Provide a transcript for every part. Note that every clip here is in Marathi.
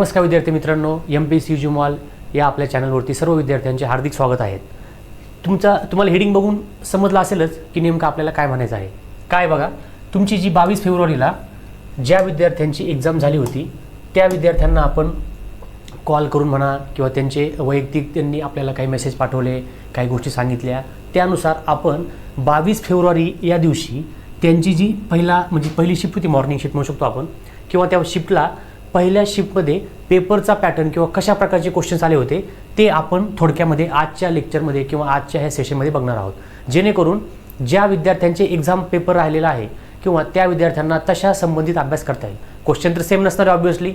नमस्कार विद्यार्थी मित्रांनो M P C U mall या आपल्या चॅनलवरती सर्व विद्यार्थ्यांचे हार्दिक स्वागत आहे. तुमचा तुम्हाला हेडिंग बघून समजलं असेलच की नेमकं आपल्याला काय म्हणायचं आहे. काय बघा तुमची जी बावीस फेब्रुवारीला ज्या विद्यार्थ्यांची एक्झाम झाली होती त्या विद्यार्थ्यांना आपण कॉल करून म्हणा किंवा त्यांचे वैयक्तिक त्यांनी आपल्याला काही मेसेज पाठवले काही गोष्टी सांगितल्या त्यानुसार आपण बावीस फेब्रुवारी या दिवशी त्यांची जी पहिला म्हणजे पहिली शिफ्ट होती मॉर्निंग शिफ्ट म्हणू शकतो आपण किंवा त्या शिफ्टला पहिल्या शिफ्टमध्ये पेपरचा पॅटर्न किंवा कशा प्रकारचे क्वेश्चन्स आले होते ते आपण थोडक्यामध्ये आजच्या लेक्चरमध्ये किंवा आजच्या ह्या सेशनमध्ये बघणार आहोत. जेणेकरून ज्या विद्यार्थ्यांचे एक्झाम पेपर राहिलेला आहे किंवा त्या विद्यार्थ्यांना तशा संबंधित अभ्यास करता येईल. क्वेश्चन तर सेम नसणार ऑब्व्हियसली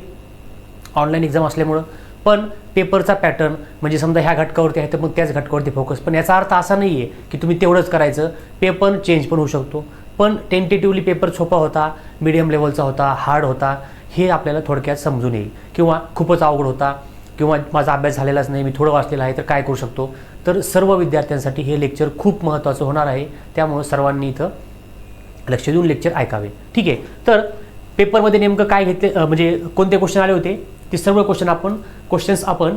ऑनलाईन एक्झाम असल्यामुळं. पण पेपरचा पॅटर्न म्हणजे समजा ह्या घटकावरती आहे तर मग त्याच घटकावरती फोकस पण याचा अर्थ असा नाही आहे की तुम्ही तेवढंच करायचं. पेपर चेंज पण होऊ शकतो. पण टेंटेटिव्हली पेपर सोपा होता मिडियम लेवलचा होता हार्ड होता. हे आपल्याला थोडक्यात समजून येईल. किंवा खूपच अवघड होता किंवा माझा अभ्यास झालेलाच नाही मी थोडं वाचलेलं आहे तर काय करू शकतो? तर सर्व विद्यार्थ्यांसाठी हे लेक्चर खूप महत्त्वाचं होणार आहे. त्यामुळं सर्वांनी इथं लक्ष देऊन लेक्चर ऐकावे. ठीक आहे? तर पेपरमध्ये नेमकं काय घेतले म्हणजे कोणते क्वेश्चन आले होते? ते सर्व क्वेश्चन आपण क्वेश्चन्स आपण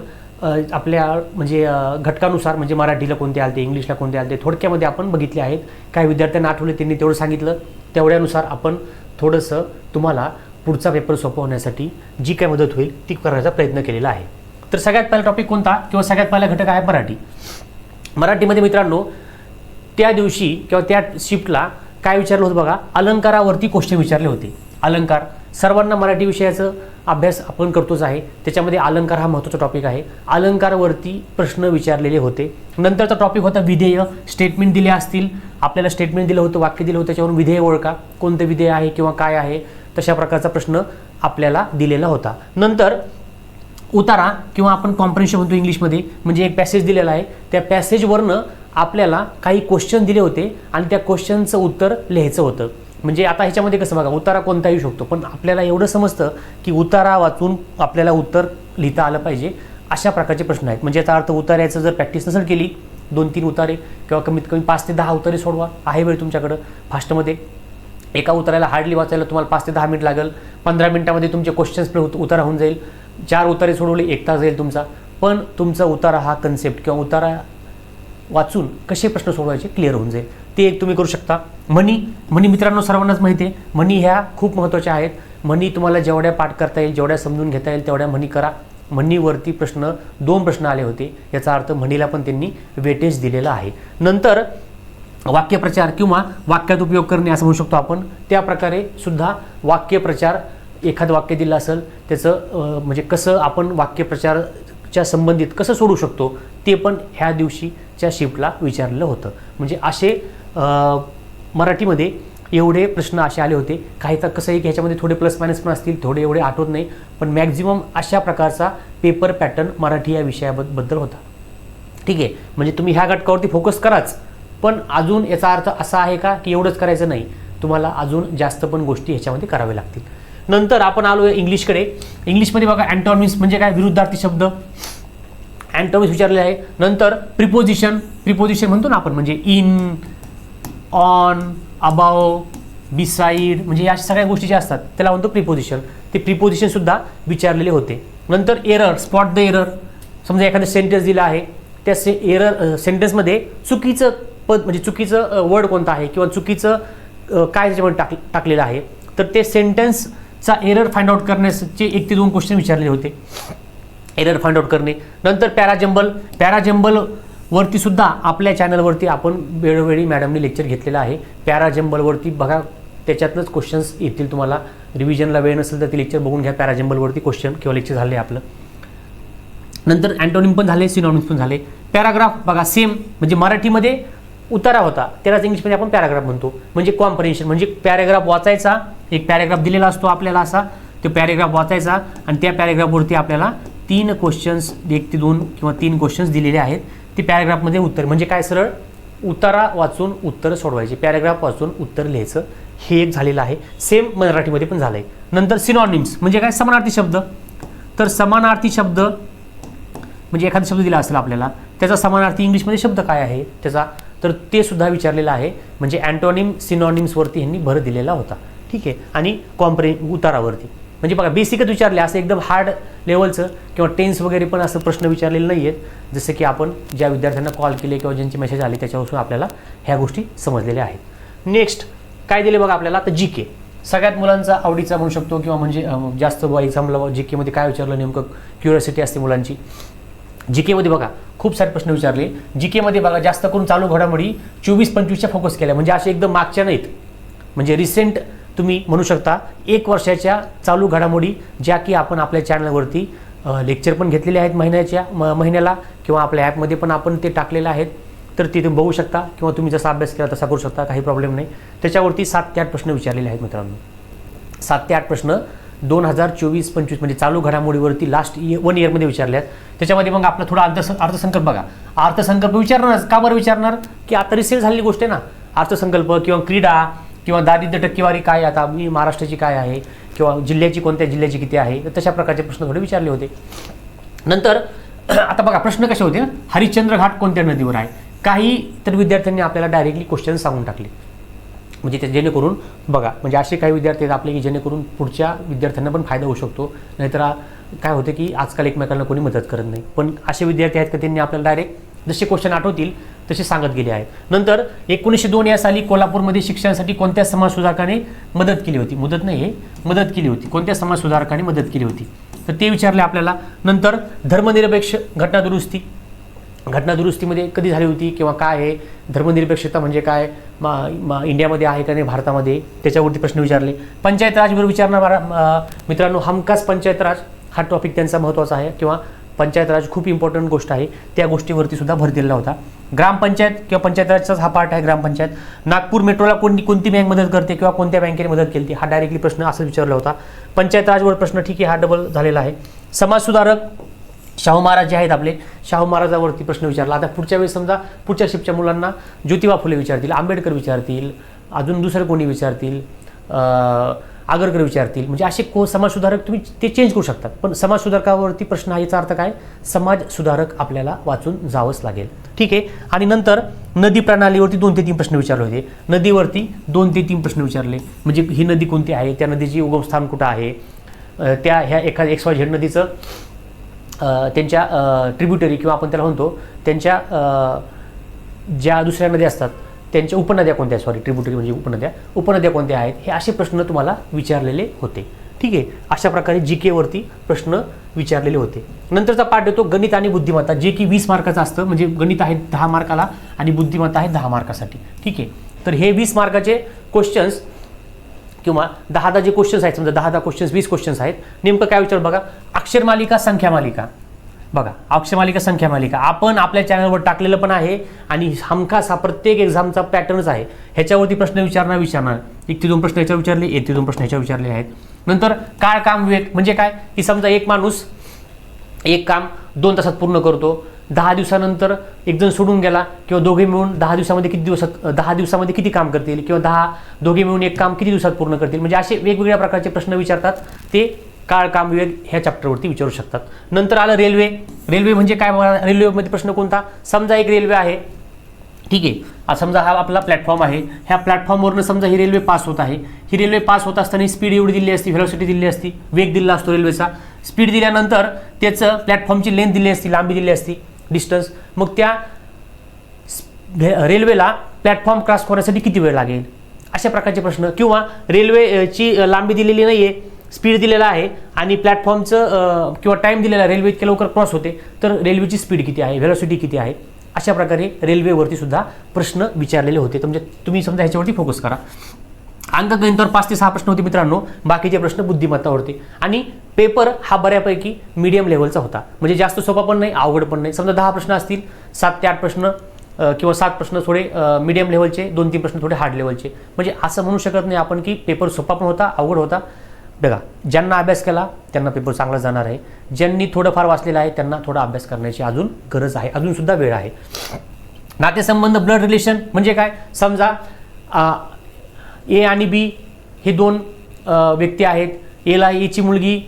आपल्या म्हणजे घटकानुसार म्हणजे मराठीला कोणते आलते इंग्लिशला कोणते आलते थोडक्यामध्ये आपण बघितले आहेत. काही विद्यार्थ्यांना आठवले त्यांनी तेवढं सांगितलं. तेवढ्यानुसार आपण थोडंसं तुम्हाला पुढचा पेपर सोपा होण्यासाठी जी काय मदत होईल ती करण्याचा प्रयत्न केलेला आहे. तर सगळ्यात पहिला टॉपिक कोणता? किंवा सगळ्यात पहिला घटक आहे मराठी. मराठीमध्ये मित्रांनो त्या दिवशी किंवा त्या शिफ्टला काय विचारलं होतं बघा? अलंकारावरती क्वेश्चन विचारले होते. अलंकार सर्वांना मराठी विषयाचं अभ्यास आपण करतोच आहे. त्याच्यामध्ये अलंकार हा महत्त्वाचा टॉपिक आहे. अलंकारावरती प्रश्न विचारलेले होते. नंतरचा टॉपिक होता विधेय. स्टेटमेंट दिले असतील. आपल्याला स्टेटमेंट दिलं होतं वाक्य दिलं होतं त्याच्यावरून विधेय ओळखा. कोणतं विधेय आहे किंवा काय आहे? तशा प्रकारचा प्रश्न आपल्याला दिलेला होता. नंतर उतारा किंवा आपण कॉम्प्रेन्शन म्हणतो इंग्लिशमध्ये म्हणजे एक पॅसेज दिलेला आहे. त्या पॅसेजवरनं आपल्याला काही क्वेश्चन दिले होते आणि त्या क्वेश्चनचं उत्तर लिहायचं होतं. म्हणजे आता ह्याच्यामध्ये कसं बघा उतारा कोणता येऊ शकतो? पण आपल्याला एवढं समजतं की उतारा वाचून आपल्याला उत्तर लिहिता आलं पाहिजे अशा प्रकारचे प्रश्न आहेत. म्हणजे याचा अर्थ उतार्याचं जर प्रॅक्टिस नसेल केली दोन तीन उतारे किंवा कमीत कमी पाच ते दहा उतारे सोडवा. आहे वेळ तुमच्याकडं फास्टमध्ये. एका उतारायला हार्डली वाचायला तुम्हाला पाच ते दहा मिनिट लागेल. पंधरा मिनिटामध्ये तुमचे क्वेश्चन्स उतारा होऊन जाईल. चार उतारे सोडवले एक तास जाईल तुमचा. पण तुमचा उतारा हा कन्सेप्ट किंवा उतारा वाचून कसे प्रश्न सोडवायचे क्लिअर होऊन जाईल. ते एक तुम्ही करू शकता. म्हणी म्हणी मित्रांनो सर्वांनाच माहिती आहे. म्हणी ह्या खूप महत्त्वाच्या आहेत. म्हणी तुम्हाला जेवढ्या पाठ करता येईल जेवढ्या समजून घेता येईल तेवढ्या म्हणी करा. म्हणीवरती प्रश्न दोन प्रश्न आले होते. याचा अर्थ म्हणीला पण त्यांनी वेटेज दिलेला आहे. नंतर वाक्यप्रचार किंवा वाक्यात उपयोग करणे असं म्हणू शकतो आपण. त्या प्रकारे सुद्धा वाक्यप्रचार एखादं वाक्य दिलं असेल त्याचं म्हणजे कसं आपण वाक्यप्रचारच्या संबंधित कसं सोडू शकतो ते पण ह्या दिवशीच्या शिफ्टला विचारलेलं होतं. म्हणजे असे मराठीमध्ये एवढे प्रश्न असे आले होते. काही तर कसं ह्याच्यामध्ये थोडे प्लस मायनस पण असतील थोडे एवढे आठवत नाही पण मॅक्झिमम अशा प्रकारचा पेपर पॅटर्न मराठी या विषयाबद्दल होता. ठीक आहे. म्हणजे तुम्ही ह्या घटकावरती फोकस कराच. पण अजून याचा अर्थ असा आहे का की एवढंच करायचं नाही? तुम्हाला अजून जास्त पण गोष्टी ह्याच्यामध्ये कराव्या लागतील. नंतर आपण आलो इंग्लिशकडे. इंग्लिशमध्ये बघा अँटॉनिम्स म्हणजे काय? विरुद्धार्थी शब्द. अँटॉनिम्स विचारले आहे. नंतर प्रिपोजिशन प्रिपोजिशन म्हणतो ना आपण म्हणजे इन ऑन अबाव बिसाईड म्हणजे या सगळ्या गोष्टी ज्या असतात त्याला म्हणतो प्रिपोजिशन ते प्रिपोजिशन सुद्धा विचारलेले होते. नंतर एरर स्पॉट द एरर समजा एखादं सेंटेन्स दिलं आहे त्या से एरर सेंटेन्समध्ये चुकीचं पद म्हणजे चुकीचं वर्ड कोणतं आहे किंवा चुकीचं काय त्याच्यामध्ये टाक टाकलेलं आहे तर ते सेंटेन्सचा एरर फाइंड आउट करण्याचे एक ते दोन क्वेश्चन विचारले होते. एरर फाइंड आउट करणे. नंतर पॅराजेंबल पॅराजेंबल वरती सुद्धा आपल्या चॅनलवरती आपण वेळोवेळी मॅडमने लेक्चर घेतलेलं आहे. पॅराजेंबलवरती बघा त्याच्यातनंच क्वेश्चन्स येतील तुम्हाला. रिव्हिजनला वेळ नसेल तर ते लेक्चर बघून घ्या. पॅराजेंबलवरती क्वेश्चन किंवा लेक्चर झाले आपलं. नंतर अँटोनिम पण झाले सिनॉनिम्स पण झाले. पॅराग्राफ बघा सेम म्हणजे मराठीमध्ये उतारा होता. त्यालाच इंग्लिशमध्ये आपण पॅराग्राफ म्हणतो. म्हणजे कॉम्प्रेन्शन म्हणजे पॅराग्राफ वाचायचा एक पॅराग्राफ दिलेला असतो आपल्याला असा तो पॅरेग्राफ वाचायचा आणि त्या पॅरेग्राफवरती आपल्याला तीन क्वेश्चन्स एक ते दोन किंवा तीन क्वेश्चन्स दिलेले आहेत. ते पॅरेग्राफमध्ये उत्तर म्हणजे काय सरळ? उतारा वाचून उत्तर सोडवायचे. पॅरेग्राफ वाचून उत्तर लिहायचं. हे एक झालेलं आहे. सेम मराठीमध्ये पण झालं आहे नंतर सिनॉनिम्स म्हणजे काय? समानार्थी शब्द. तर समानार्थी शब्द म्हणजे एखादा शब्द दिला असेल आपल्याला त्याचा समानार्थी इंग्लिशमध्ये शब्द काय आहे? त्याचा तर ते सुद्धा विचारलेलं आहे. म्हणजे अँटोनिम सिनॉनिम्सवरती यांनी भर दिलेला होता. ठीक आहे? आणि कॉम्प्रे उतारावरती. म्हणजे बघा बेसिकच विचारले असं एकदम हार्ड लेवलचं किंवा टेन्स वगैरे पण असं प्रश्न विचारलेले नाही आहेत जसं की आपण ज्या विद्यार्थ्यांना कॉल केले किंवा ज्यांचे मेसेज आले त्याच्यावरून आपल्याला ह्या गोष्टी समजलेल्या आहेत. नेक्स्ट काय दिले बघा आपल्याला? तर जी के सगळ्यात मुलांचा आवडीचा म्हणू शकतो किंवा म्हणजे जास्त एक्झामला जी केमध्ये काय विचारलं नेमकं? क्युरियोसिटी असते मुलांची. जी केमध्ये बघा खूप सारे प्रश्न विचारले. जी केमध्ये बघा जास्त करून चालू घडामोडी चोवीस पंचवीसच्या फोकस केल्या. म्हणजे असे एकदम मागच्या नाहीत. म्हणजे रिसेंट तुम्ही म्हणू शकता एक वर्षाच्या चालू घडामोडी ज्या की आपण आपल्या चॅनलवरती लेक्चर पण घेतलेले आहेत महिन्याच्या म महिन्याला किंवा आपल्या ॲपमध्ये पण आपण ते टाकलेलं आहेत. तर ते तुम्ही बघू शकता किंवा तुम्ही जसा अभ्यास केला तसा करू शकता काही प्रॉब्लेम नाही. त्याच्यावरती सात ते आठ प्रश्न विचारलेले आहेत मित्रांनो. सात ते आठ प्रश्न दोन हजार चोवीस पंचवीस म्हणजे चालू घडामोडीवरती लास्ट इयर वन इयरमध्ये विचारले आहेत त्याच्यामध्ये मग आपला थोडा अर्थ अर्थसंकल्प बघा. अर्थसंकल्प विचारणारच. का बरं विचारणार? की आता रिसेल झालेली गोष्ट आहे ना. अर्थसंकल्प किंवा क्रीडा किंवा दारिद्र्य टक्केवारी काय आता मी महाराष्ट्राची काय आहे? किंवा जिल्ह्याची कोणत्या जिल्ह्याची किती आहे? तर तशा प्रकारचे प्रश्न थोडे विचारले होते. नंतर आता बघा प्रश्न कसे होते? हरिश्चंद्र घाट कोणत्या नदीवर आहे? काही तर विद्यार्थ्यांनी आपल्याला डायरेक्टली क्वेश्चन सांगून टाकले. म्हणजे ते जेणेकरून बघा म्हणजे असे काही विद्यार्थी आहेत आपले की जेणेकरून पुढच्या विद्यार्थ्यांना पण फायदा होऊ शकतो. नाहीतर काय होतं की आजकाल एकमेकांना कोणी मदत करत नाही. पण असे विद्यार्थी आहेत का त्यांनी आपल्याला डायरेक्ट जसे क्वेश्चन आठवतील तसे सांगत गेले आहेत. नंतर एकोणीसशे दोन या साली कोल्हापूरमध्ये शिक्षणासाठी कोणत्या समाज सुधारकाने मदत केली होती? मदत नाही मदत केली होती. कोणत्या समाज सुधारकाने मदत केली होती? तर ते विचारले आपल्याला. नंतर धर्मनिरपेक्ष घटना दुरुस्ती. घटनादुरुस्तीमध्ये कधी झाली होती किंवा काय आहे? धर्मनिरपेक्षता म्हणजे काय? मा मा इंडियामध्ये आहे का नाही भारतामध्ये? त्याच्यावरती प्रश्न विचारले. पंचायत राजवर विचारणार मित्रांनो हमखास पंचायत राज हा टॉपिक त्यांचा महत्त्वाचा आहे किंवा पंचायत राज खूप इम्पॉर्टंट गोष्ट आहे. त्या गोष्टीवरती सुद्धा भर दिलेला होता. ग्रामपंचायत किंवा पंचायत राजचाच हा पार्ट आहे ग्रामपंचायत नागपूर मेट्रोला कोणती कोणती बँक मदत करते किंवा कोणत्या बँकेने मदत केली हा डायरेक्टली प्रश्न असं विचारला होता. पंचायत राजवर प्रश्न ठीक आहे हा डबल झालेला आहे. समाज सुधारक शाहू महाराज जे आहेत आपले शाहू महाराजावरती प्रश्न विचारला. आता पुढच्या वेळेस समजा पुढच्या शिफ्टच्या मुलांना ज्योतिबा फुले विचारतील आंबेडकर विचारतील अजून दुसरं कोणी विचारतील आगरकर विचारतील. म्हणजे असे को समाजसुधारक तुम्ही ते चेंज करू शकतात. पण समाजसुधारकावरती प्रश्न आहे याचा अर्थ काय? समाज सुधारक आपल्याला वाचून जावंच लागेल. ठीक आहे? आणि नंतर नदी प्रणालीवरती दोन ते तीन प्रश्न विचारले होते. नदीवरती दोन ते तीन प्रश्न विचारले. म्हणजे ही नदी कोणती आहे? त्या नदीची उगमस्थान कुठं आहे? त्या ह्या एका एक्स वाय झेड नदीचं त्यांच्या ट्रिब्युटरी किंवा आपण त्याला म्हणतो त्यांच्या ज्या दुसऱ्या नद्या असतात त्यांच्या उपनद्या कोणत्या? सॉरी ट्रिब्युटरी म्हणजे उपनद्या. उपनद्या कोणत्या आहेत? हे असे प्रश्न तुम्हाला विचारलेले होते. ठीक आहे? अशा प्रकारे जी केवरती प्रश्न विचारलेले होते. नंतरचा पाठ येतो गणित आणि बुद्धिमत्ता. जे की वीस मार्काचं असतं म्हणजे गणित आहे दहा मार्काला आणि बुद्धिमत्ता आहे दहा मार्कासाठी. ठीक आहे? तर हे वीस मार्काचे क्वेश्चन्स किंवा दहा दहा जे क्वेश्चन्स आहेत समजा दहा दहा क्वेश्चन्स वीस क्वेश्चन्स आहेत नेमकं काय विचार बघा? अक्षरमालिका संख्या मालिका. बघा अक्षर मालिका संख्या मालिका. आपण आपल्या चॅनलवर टाकलेलं पण आहे आणि हमखास हा प्रत्येक एक्झामचा पॅटर्नच आहे. ह्याच्यावरती प्रश्न विचारणार विचारणार. एक ते दोन प्रश्न ह्याच्यावर विचारले एक ते दोन प्रश्न ह्याच्यावर विचारले आहेत. नंतर काळ काम विवेक म्हणजे काय? की समजा एक माणूस एक काम दोन तासात पूर्ण करतो. दहा दिवसानंतर एकजण सोडून गेला किंवा दोघे मिळून दहा दिवसामध्ये किती दिवसात दहा दिवसामध्ये किती काम करतील किंवा दहा दोघे मिळून एक काम किती दिवसात पूर्ण करतील? म्हणजे असे वेगवेगळ्या प्रकारचे प्रश्न विचारतात. ते काळ काम विवेक ह्या चॅप्टरवरती विचारू शकतात. नंतर आलं रेल्वे रेल्वे म्हणजे काय रेल्वेमध्ये प्रश्न कोणता? समजा एक रेल्वे आहे. ठीक आहे. समजा हा आपला प्लॅटफॉर्म आहे. ह्या प्लॅटफॉर्मवरनं समजा ही रेल्वे पास होत आहे. ही रेल्वे पास होत असताना स्पीड एवढी दिली असती व्हेलॉसिटी दिली असती वेग दिला असतो रेल्वेचा स्पीड दिल्यानंतर त्याचं प्लॅटफॉर्मची लेंथ दिली असती लांबी दिली असती. डिस्टन्स मग त्या भे- रेल्वेला प्लॅटफॉर्म क्रॉस करण्यासाठी किती वेळ लागेल? अशा प्रकारचे प्रश्न. किंवा रेल्वेची लांबी दिलेली नाही आहे स्पीड दिलेला आहे आणि प्लॅटफॉर्मचं किंवा टाईम दिलेला आहे रेल्वे इतक्या लवकर क्रॉस होते तर रेल्वेची स्पीड किती आहे? व्हेलॉसिटी किती आहे? अशा प्रकारे रेल्वेवरती सुद्धा प्रश्न विचारलेले होते. तर म्हणजे तुम्ही समजा ह्याच्यावरती फोकस करा. अंकगणितावर पाच ते सहा प्रश्न होते मित्रांनो. बाकीचे प्रश्न बुद्धिमत्तावरती आणि पेपर हा बऱ्यापैकी मीडियम लेवलचा होता. म्हणजे जास्त सोपा पण नाही अवघड पण नाही. समजा दहा प्रश्न असतील सात ते आठ प्रश्न किंवा सात प्रश्न थोडे मीडियम लेवलचे दोन तीन प्रश्न थोडे हार्ड लेवलचे म्हणजे असं म्हणू शकत नाही आपण की पेपर सोपा पण होता अवघड होता. बघा ज्यांना अभ्यास केला त्यांना पेपर चांगला जाणार आहे. ज्यांनी थोडंफार वाचलेलं आहे त्यांना थोडा अभ्यास करण्याची अजून गरज आहे. अजूनसुद्धा वेळ आहे. नातेसंबंध ब्लड रिलेशन म्हणजे काय? समजा ए आणि बी हे दोन व्यक्ती आहेत. एला एची मुलगी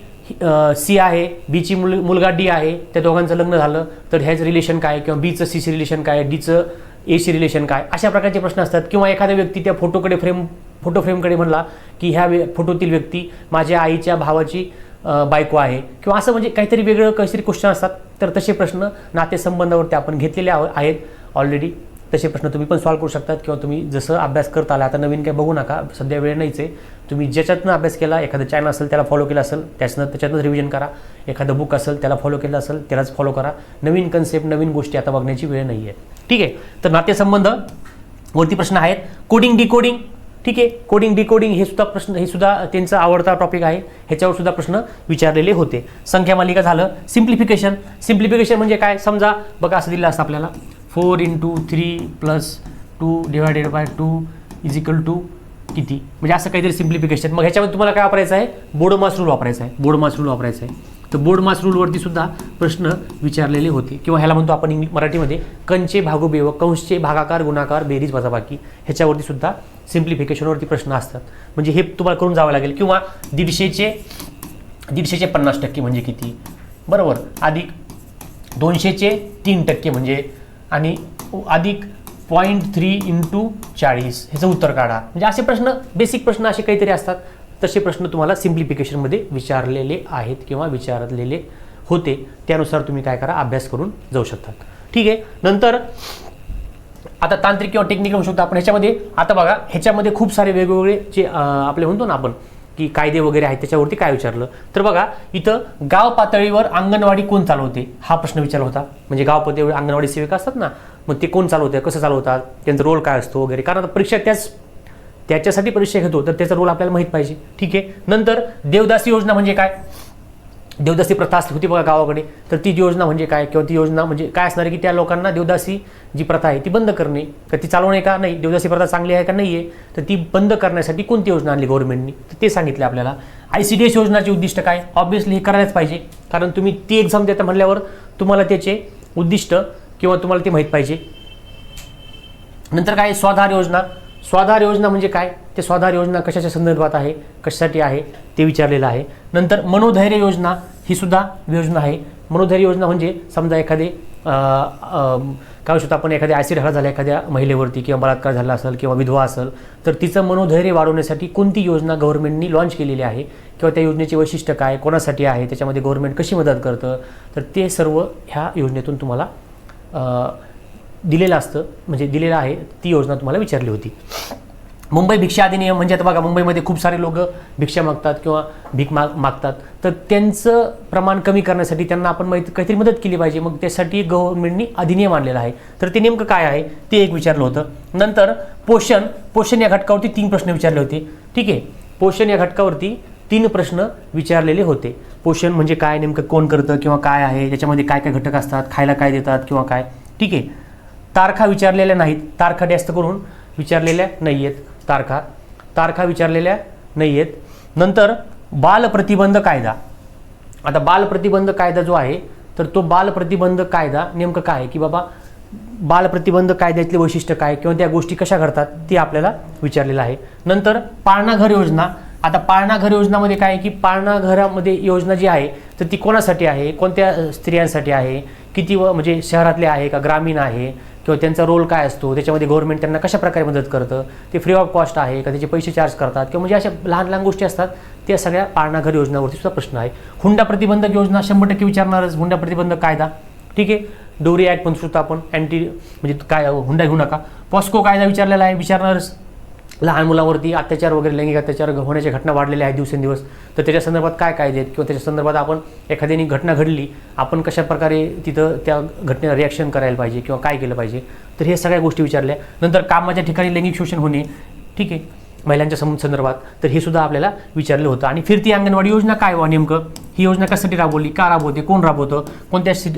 सी आहे बीची मुल मुलगा डी आहे. त्या दोघांचं लग्न झालं. तर ह्याचं रिलेशन काय? किंवा बीचं सीचं रिलेशन काय? डीचं एशी रिलेशन काय? अशा प्रकारचे प्रश्न असतात. किंवा एखादा व्यक्ती त्या फोटोकडे फ्रेम फोटो फ्रेमकडे म्हणला की ह्या वे फोटोतील व्यक्ती माझ्या आईच्या भावाची बायको आहे. किंवा असं म्हणजे काहीतरी वेगळं काहीतरी क्वेश्चन असतात. तर तसे प्रश्न नातेसंबंधावरती आपण घेतलेले आहो- आहेत ऑलरेडी तसे प्रश्न तुम्ही पण सॉल्व्ह करू शकतात किंवा तुम्ही जसं अभ्यास करत आला आता नवीन काय बघू नका सध्या वेळ नाहीच आहे. तुम्ही ज्याच्यातनं अभ्यास केला एखादं चॅनल असेल त्याला फॉलो केलं असेल त्याच्यानं त्याच्यातनं रिव्हिजन करा. एखादं बुक असेल त्याला फॉलो केलं असेल त्यालाच फॉलो करा. नवीन कन्सेप्ट नवीन गोष्टी आता बघण्याची वेळ नाही आहे. ठीक आहे? तर नातेसंबंध वरती प्रश्न आहेत. कोडिंग डिकोडिंग ठीक आहे? कोडिंग डिकोडिंग हे सुद्धा प्रश्न हे सुद्धा त्यांचा आवडता टॉपिक आहे. ह्याच्यावर सुद्धा प्रश्न विचारलेले होते. संख्या मालिका झालं. सिम्प्लिफिकेशन सिम्प्लिफिकेशन म्हणजे काय? समजा बघा असं दिलं असतं आपल्याला. Four into three plus two divided by two is equal to किती? म्हणजे असं काहीतरी सिम्प्लिफिकेशन मग ह्याच्यामध्ये तुम्हाला काय वापरायचं आहे? बोर्डमास रूल वापरायचा आहे. बोर्डमास रूल वापरायचा आहे. तर बोर्ड मास रूलवरती सुद्धा प्रश्न विचारलेले होते. किंवा ह्याला म्हणतो आपण इंग्लिश मराठीमध्ये कंचे भागोबे व कंसचे भागाकार गुणाकार बेरीज वजाबाकी ह्याच्यावरती सुद्धा सिम्प्लिफिकेशनवरती प्रश्न असतात. म्हणजे हे तुम्हाला करून जावं लागेल. किंवा दीडशेचे दीडशेचे पन्नास टक्के म्हणजे किती? बरोबर. अधिक दोनशेचे तीन टक्के म्हणजे आणि अधिक पॉईंट थ्री इंटू चाळीस. ह्याचं उत्तर काढा. म्हणजे असे प्रश्न बेसिक प्रश्न असे काहीतरी असतात. तसे प्रश्न तुम्हाला सिम्प्लिफिकेशनमध्ये विचारलेले आहेत किंवा विचारलेले होते. त्यानुसार तुम्ही काय करा अभ्यास करून जाऊ शकतात. ठीक आहे? नंतर आता तांत्रिक किंवा टेक्निकल म्हणू शकतो आपण ह्याच्यामध्ये आता बघा ह्याच्यामध्ये खूप सारे वेगवेगळे जे आपले म्हणतो ना आपण की कायदे वगैरे आहेत त्याच्यावरती काय विचारलं? तर बघा इथं गाव पातळीवर अंगणवाडी कोण चालवते? हा प्रश्न विचारला होता. म्हणजे गाव पातळीवर अंगणवाडी सेविका असतात ना मग ते कोण चालवते कसं चालवतात त्यांचा रोल काय असतो वगैरे. कारण आता परीक्षा त्याच त्याच्यासाठी परीक्षा घेतो तर त्याचा रोल आपल्याला माहीत पाहिजे. ठीक आहे? नंतर देवदासी योजना म्हणजे काय? देवदासी प्रथा असली होती बघा गावाकडे तर ती योजना म्हणजे काय? किंवा ती योजना म्हणजे काय असणार आहे की त्या लोकांना देवदासी जी प्रथा आहे ती बंद करणे. का ती चालवणे का नाही? देवदासी प्रथा चांगली आहे का नाही आहे? तर ती बंद करण्यासाठी कोणती योजना आणली गव्हर्नमेंटनी तर ते सांगितलं आपल्याला. आय सी डी एस योजनाचे उद्दिष्ट काय? ऑब्व्हियसली हे करायलाच पाहिजे. कारण तुम्ही ती एक्झाम देता म्हणल्यावर तुम्हाला त्याचे उद्दिष्ट किंवा तुम्हाला ते माहीत पाहिजे. नंतर काय? स्वाधार योजना. स्वाधार योजना म्हणजे काय? ते स्वाधार योजना कशाच्या संदर्भात आहे? कशासाठी आहे? ते विचारलेलं आहे. नंतर मनोधैर्य योजना ही सुद्धा योजना आहे. मनोधैर्य योजना म्हणजे समजा एखादे काय शकतो आपण एखाद्या ॲसिड हल्ला झाला एखाद्या महिलेवरती किंवा बलात्कार झाला असेल किंवा विधवा असेल तर तिचं मनोधैर्य वाढवण्यासाठी कोणती योजना गव्हर्नमेंटनी लॉन्च केलेली आहे? किंवा त्या योजनेचे वैशिष्ट्य काय? कोणासाठी आहे? त्याच्यामध्ये गव्हर्नमेंट कशी मदत करतं? तर ते सर्व ह्या योजनेतून तुम्हाला दिलेलं असतं म्हणजे दिलेलं आहे ती योजना तुम्हाला विचारली होती. मुंबई भिक्षा अधिनियम म्हणजे आता बघा मुंबईमध्ये खूप सारे लोक भिक्षा मागतात किंवा भीक माग मागतात. तर त्यांचं प्रमाण कमी करण्यासाठी त्यांना आपण माहिती काहीतरी मदत केली पाहिजे. मग त्यासाठी गव्हर्नमेंटनी अधिनियम आणलेला आहे. तर ते नेमकं काय आहे ते एक विचारलं होतं. नंतर पोषण पोषण या घटकावरती तीन प्रश्न विचारले होते. ठीक आहे. पोषण या घटकावरती तीन प्रश्न विचारलेले होते. पोषण म्हणजे काय नेमकं कोण करतं किंवा काय आहे त्याच्यामध्ये काय काय घटक असतात खायला काय देतात किंवा काय. ठीक आहे. तारखा विचारलेल्या नाहीत. तारखा जास्त करून विचारलेल्या नाही आहेत तारखा तारखा विचारलेल्या नाही आहेत नंतर बाल प्रतिबंध कायदा. आता बाल प्रतिबंध कायदा जो आहे तर तो बाल प्रतिबंध कायदा नेमकं काय आहे? की बाबा बाल प्रतिबंध कायद्यातले वैशिष्ट्य काय? किंवा त्या गोष्टी कशा घडतात? ती आपल्याला विचारलेलं आहे. नंतर पाळणाघर योजना. आता पाळणाघर योजनामध्ये काय आहे की पाळणाघरामध्ये योजना जी आहे तर ती कोणासाठी आहे? कोणत्या स्त्रियांसाठी आहे? किती व म्हणजे शहरातले आहे का? ग्रामीण आहे? किंवा त्यांचा रोल काय असतो त्याच्यामध्ये गव्हर्नमेंट त्यांना कशा प्रकारे मदत करतं ते फ्री ऑफ कॉस्ट आहे का त्याचे पैसे चार्ज करतात किंवा म्हणजे अशा लहान लहान गोष्टी असतात त्या सगळ्या पाळणाघर योजनावरती सुद्धा प्रश्न आहे. हुंडा प्रतिबंधक योजना शंभर टक्के विचारणारच. हुंडा प्रतिबंधक कायदा? ठीक आहे. डोरी ॲक्ट पण सुद्धा आपण. अँटी म्हणजे काय हुंडा घेऊ नका. पॉस्को कायदा विचारलेला आहे विचारणारच. लहान मुलांवरती अत्याचार वगैरे लैंगिक अत्याचार होण्याच्या घटना वाढलेल्या आहेत दिवसेंदिवस. तर त्याच्या संदर्भात काय कायदे आहेत? किंवा त्याच्या संदर्भात आपण एखाद्याने घटना घडली आपण कशा प्रकारे तिथं त्या घटनेला रिॲक्शन करायला पाहिजे किंवा काय केलं पाहिजे? तर हे सगळ्या गोष्टी विचारल्या. नंतर कामाच्या ठिकाणी लैंगिक शोषण होणे ठीक आहे महिलांच्या सं संदर्भात. तर हे सुद्धा आपल्याला विचारलं होतं. आणि फिरती अंगणवाडी योजना काय वा नेमकं? ही योजना कशासाठी राबवली? का राबवते? कोण राबवतं? कोणत्या सि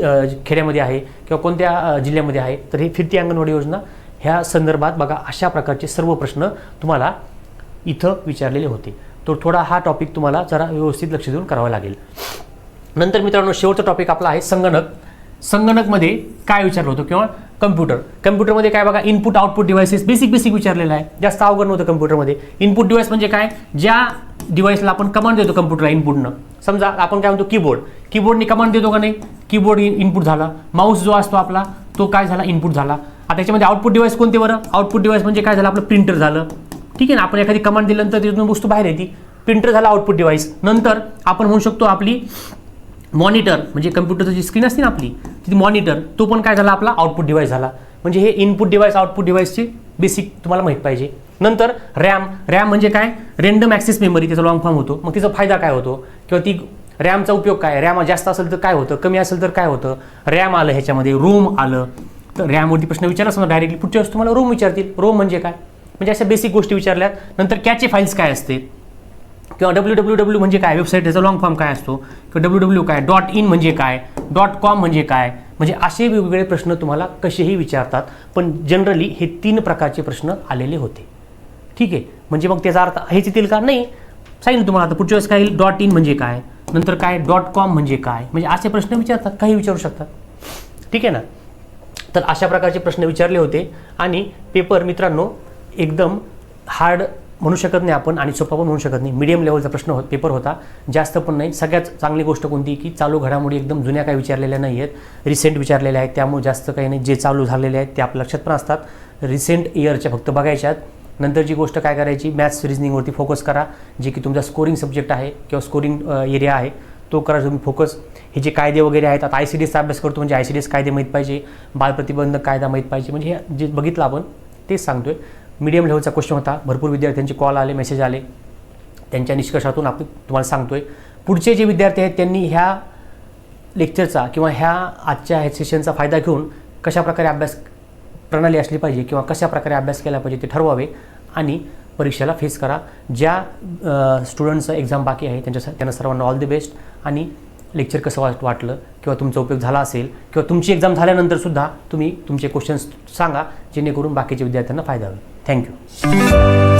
खेड्यामध्ये आहे किंवा कोणत्या जिल्ह्यामध्ये आहे? तर ही फिरती अंगणवाडी योजना ह्या संदर्भात बघा अशा प्रकारचे सर्व प्रश्न तुम्हाला इथं विचारलेले होते. तर थोडा हा टॉपिक तुम्हाला जरा व्यवस्थित लक्ष देऊन करावा लागेल. नंतर मित्रांनो शेवटचा टॉपिक आपला आहे संगणक. संगणकमध्ये काय विचारलं होतं किंवा कम्प्युटर कम्प्युटरमध्ये काय बघा input output devices basic basic विचारलेलं आहे. जास्त अवघड नव्हतं कम्प्युटरमध्ये इनपुट डिव्हाइस म्हणजे काय? ज्या डिव्हाइसला आपण कमांड देतो कम्प्युटरला इनपुटनं समजा आपण काय म्हणतो कीबोर्ड कीबोर्डने कमांड देतो का नाही? कीबोर्ड इनपुट झाला. माऊस जो असतो आपला तो काय झाला? इनपुट झाला. आता याच्यामध्ये आउटपुट डिवाइस कोणते बरं? आउटपुट डिवाईस म्हणजे काय झालं? आपलं प्रिंटर झालं. ठीक आहे ना? आपण एखादी कमांड दिल्यानंतर तिथून वस्तू बाहेर येते. प्रिंटर झाला आउटपुट डिवाईस नंतर आपण म्हणू शकतो आपली मॉनिटर म्हणजे कम्प्युटरची जी स्क्रीन असते ना आपली ती मॉनिटर तो पण काय झाला? आपला आउटपुट डिवाईस झाला. म्हणजे हे इनपुट डिवाईस आउटपुट डिव्हाइसची बेसिक तुम्हाला माहीत पाहिजे. नंतर रॅम रॅम म्हणजे काय? रेंडम ॲक्सेस मेमरी त्याचा लॉंग फॉर्म होतो. मग तिचा फायदा काय होतो? किंवा ती रॅमचा उपयोग काय? रॅम जास्त असेल तर काय होतं? कमी असेल तर काय होतं? रॅम आलं ह्याच्यामध्ये. रोम आलं. तर रॅमवरती प्रश्न विचारला समजा डायरेक्टली पुढच्या वेळेस तुम्हाला रोम विचारतील. रोम म्हणजे काय? म्हणजे अशा बेसिक गोष्टी विचारल्यात. नंतर कॅचे फाईल्स काय असते किंवा डब्ल्यू डब्ल्यू डब्ल्यू म्हणजे काय? वेबसाईट त्याचा लॉंग फॉर्म काय असतो? किंवा डब्ल्यू डब्ल्यू काय? डॉट इन म्हणजे काय? डॉट कॉम म्हणजे काय? म्हणजे असे वेगवेगळे प्रश्न तुम्हाला कसेही विचारतात. पण जनरली हे तीन प्रकारचे प्रश्न आलेले होते. ठीक आहे? म्हणजे मग त्याचा अर्थ हेच येतील का? नाही. सांगितलं तुम्हाला आता. पुढच्या वेळेस काय येईल? डॉट इन म्हणजे काय? नंतर काय? डॉट कॉम म्हणजे काय? म्हणजे असे प्रश्न विचारतात. काही विचारू शकतात. ठीक आहे ना? तर अशा प्रकारचे प्रश्न विचारले होते. आणि पेपर मित्रांनो एकदम हार्ड म्हणू शकत नाही आपण आणि सोपा पण म्हणू शकत नाही. मीडियम लेवलचा प्रश्न हो पेपर होता. जास्त पण नाही. सगळ्यात चांगली गोष्ट कोणती की चालू घडामोडी एकदम जुन्या काही विचारलेल्या नाही आहेत. रिसेंट विचारलेल्या आहेत. त्यामुळे जास्त काही नाही. जे चालू झालेले आहेत ते आपल्या लक्षात पण असतात. रिसेंट इयरच्या फक्त बघायच्यात. नंतरची गोष्ट काय करायची? मॅथ्स रिजनिंगवरती फोकस करा. जे की तुमचा स्कोरिंग सब्जेक्ट आहे किंवा स्कोरिंग एरिया आहे तो करा. तुम्ही फोकस हे जे कायदे वगैरे आहेत आता आय सी डी एसचा अभ्यास करतो म्हणजे आय सी डी एस कायदे माहीत पाहिजे बालप्रतिबंधक कायदा माहीत पाहिजे म्हणजे हे जे बघितलं आपण तेच सांगतोय. मीडियम लेवलचा क्वेश्चन होता भरपूर विद्यार्थ्यांचे कॉल आले मेसेज आले. त्यांच्या निष्कर्षातून आपण तुम्हाला सांगतोय. पुढचे जे विद्यार्थी आहेत त्यांनी ह्या लेक्चरचा किंवा ह्या आजच्या ह्या सेशनचा फायदा घेऊन कशाप्रकारे अभ्यास प्रणाली असली पाहिजे किंवा कशा प्रकारे अभ्यास केला पाहिजे ते ठरवावे आणि परीक्षेला फेस करा. ज्या स्टुडंटचं एक्झाम बाकी आहे त्यांच्या त्यांना सर्वांना ऑल द बेस्ट आणि लेक्चर कसं वाट वाटलं किंवा तुमचा उपयोग झाला असेल किंवा तुमची एक्झाम झाल्यानंतर सुद्धा तुम्ही तुमचे क्वेश्चन्स सांगा जेणेकरून बाकीच्या विद्यार्थ्यांना फायदा होईल. थँक्यू